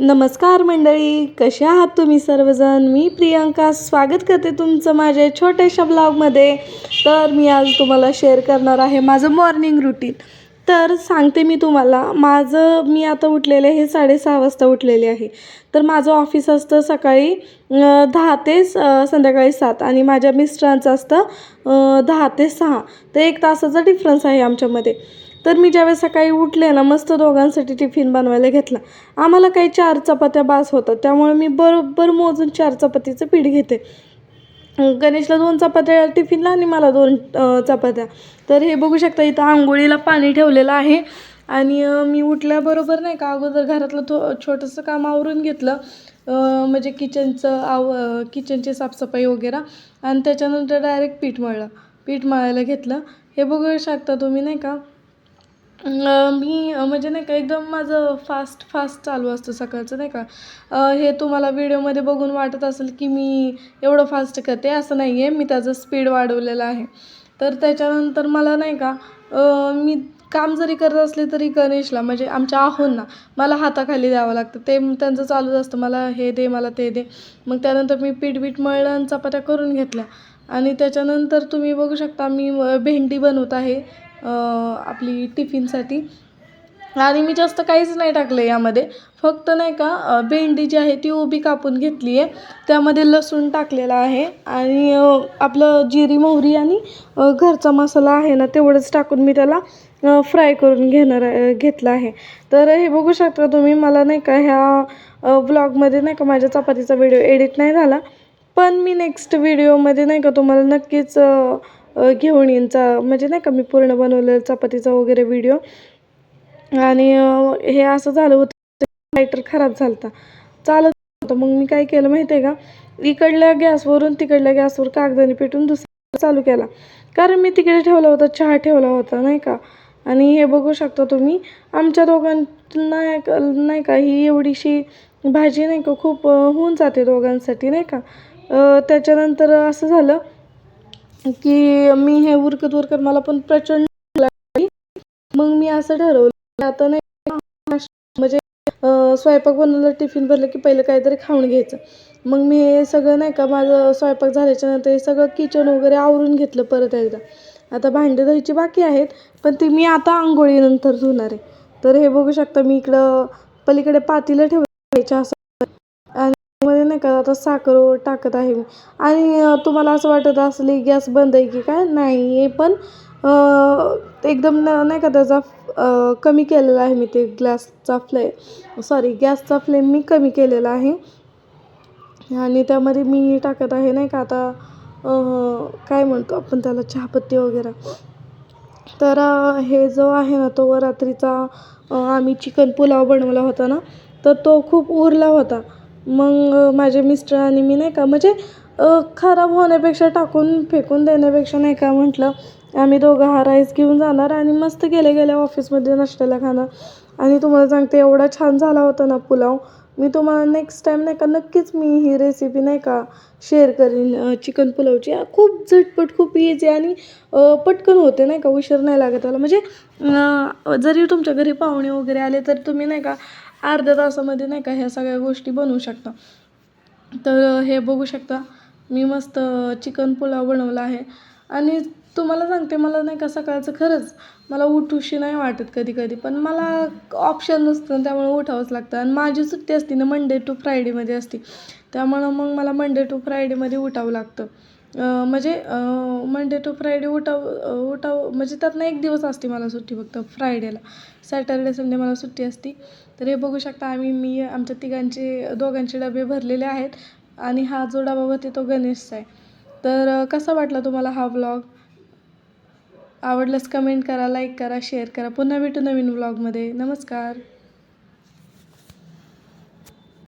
नमस्कार मंडळी कसे आहात तुम्ही सर्वजण? मी प्रियंका स्वागत करते तुमचं माझ्या छोट्याशा ब्लॉगमध्ये. तर मी आज तुम्हाला शेअर करणार आहे माझं मॉर्निंग रुटीन तर सांगते मी तुम्हाला माझं मी आता उठलेले हे साडेसहा वाजता उठलेले आहे. तर माझं ऑफिस असतं सकाळी दहा ते स- संध्याकाळी सात आणि माझ्या मिस्टरांचं असतं दहा ते सहा. तर एक तासाचा डिफरन्स आहे आमच्यामध्ये. तर मी ज्यावेळेस सकाळी उठले ना मस्त दोघांसाठी टिफिन बनवायला घेतला. आम्हाला काही चार चपात्या बास होतात त्यामुळे मी बरोबर मोजून चार चपातीचं पीठ घेते. गणेशला दोन चपात्या टिफिनला आणि मला दोन चपात्या. तर हे बघू शकता इथं आंघोळीला पाणी ठेवलेलं आहे. आणि मी उठल्याबरोबर नाही का अगोदर घरातलं थो छोटंसं काम आवरून घेतलं. म्हणजे किचनचं आव किचनची साफसफाई वगैरे. आणि त्याच्यानंतर डायरेक्ट पीठ मळलं. पीठ मळायला घेतलं. हे बघू शकता तुम्ही नाही का मी म्हणजे नाही का एकदम माझं फास्ट फास्ट चालू असतं सकाळचं नाही का. हे तुम्हाला व्हिडिओमध्ये बघून वाटत असेल की मी एवढं फास्ट करते असं नाही आहे मी त्याचं स्पीड वाढवलेलं आहे. तर त्याच्यानंतर मला नाही का मी काम जरी करत असले तरी गणेशला म्हणजे आमच्या आहोंना मला हाताखाली द्यावं लागतं. ते त्यांचं चालूच असतं. मला हे दे मला ते दे. मग त्यानंतर मी पीठ बीठ मळलं आणि चपात्या करून घेतल्या. आणि त्याच्यानंतर तुम्ही बघू शकता मी भेंडी बनवत आहे. आपली टिफिनसाठी. आणि मी जास्त काहीच नाही टाकलं यामध्ये. फक्त नाही का भेंडी जी आहे ती उभी कापून घेतली आहे. त्यामध्ये लसूण टाकलेला आहे. आणि आपलं जिरी मोहरी आणि घरचा मसाला आहे ना तेवढंच टाकून मी त्याला फ्राय करून घेणार घेतला घेतलं आहे. तर हे बघू शकता तुम्ही मला नाही का ह्या व्लॉगमध्ये नाही का माझ्या चपातीचा व्हिडिओ एडिट नाही झाला. पण मी नेक्स्ट व्हिडिओमध्ये नाही का तुम्हाला नक्कीच घेऊन येईन चा म्हणजे नाही का मी पूर्ण बनवलेलं चपातीचा वगैरे व्हिडिओ आणि हे असं झालं होतं लायटर खराब झाला होता चालत होतं. मग मी काय केलं माहिती आहे का? इकडल्या गॅसवरून तिकडल्या गॅसवर कागदाने पेटून दुसरा चालू केला. कारण मी तिकडे ठेवला होता चहा ठेवला होता नाही का? आणि हे बघू शकता तुम्ही आमच्या दोघांना एक- नाही का ही एवढीशी भाजी नाही का खूप होऊन जाते दोघांसाठी नाही का? त्याच्यानंतर असं झालं की मी हे उरकत उरकत मला पण प्रचंड लागली. मग मी असं ठरवलं आता नाही म्हणजे स्वयंपाक बनवलं टिफिन भरलं की पहिलं काहीतरी खाऊन घ्यायचं. मग मी हे सगळं नाही का माझं स्वयंपाक झाल्याच्यानंतर हे सगळं किचन वगैरे आवरून घेतलं परत एकदा. आता भांडे धुवायची बाकी आहेत पण ती मी आता आंघोळीनंतर धुणार आहे. तर हे बघू शकता मी इकडं पलीकडे पातीला ठेवायच्या असं नाही का आता साखर टाकत आहे. मी आणि तुम्हाला असं वाटत असले गॅस बंद आहे की काय? नाही आहे पण एकदम न- नाही का त्याचा कमी केलेला आहे मी ते ग्लासचा फ्ले सॉरी गॅसचा फ्लेम मी कमी केलेला आहे. आणि त्यामध्ये मी टाकत आहे नाही का आता काय म्हणतो आपण त्याला चहापत्ती वगैरे. तर हे जो आहे ना तो रात्रीचा आम्ही चिकन पुलाव बनवला होता ना तर तो खूप उरला होता. मग माझे मिस्टर आणि मी नाही का म्हणजे खराब होण्यापेक्षा टाकून फेकून देण्यापेक्षा नाही का म्हटलं आम्ही दोघं हा राईस घेऊन जाणार आणि मस्त गेल्या गेल्या ऑफिसमध्ये नाश्त्याला खाणार. आणि तुम्हाला सांगते एवढा छान झाला होता ना पुलाव. मी तुम्हाला नेक्स्ट टाईम नाही का नक्कीच मी ही रेसिपी नाही का शेअर करीन. चिकन पुलावची खूप झटपट खूप इझी आणि पटकन होते नाही का उशीर नाही लागत त्याला. म्हणजे जरी तुमच्या घरी पाहुणे वगैरे आले तर तुम्ही नाही का अर्ध्या तासामध्ये नाही का ह्या सगळ्या गोष्टी बनवू शकता. तर हे बघू शकता. मी मस्त चिकन पुलाव बनवला आहे. आणि तुम्हाला सांगते मला नाही का सकाळचं खरंच मला उठूशी नाही वाटत कधी कधी पण मला ऑप्शन नसतं त्यामुळे उठावंच लागतं. आणि माझी सुट्टी असते ना मंडे टू फ्रायडेमध्ये असते. त्यामुळं मग मला मंडे टू फ्रायडेमध्ये उठावं लागतं. म्हणजे मंडे टू फ्रायडे उठाव उठाव म्हणजे त्यातनं एक दिवस असते मला सुट्टी फक्त फ्रायडेला सॅटर्डे संडे मला सुट्टी असते. तर हे बघू शकता आम्ही मी आमच्या तिघांचे दोघांचे डबे भरलेले आहेत आणि हा जो डबा होते तो गणेशचा आहे. तर कसा वाटला तुम्हाला हा व्लॉग आवडलंच कमेंट करा लाईक करा शेअर करा. पुन्हा भेटू नवीन व्लॉगमध्ये नमस्कार.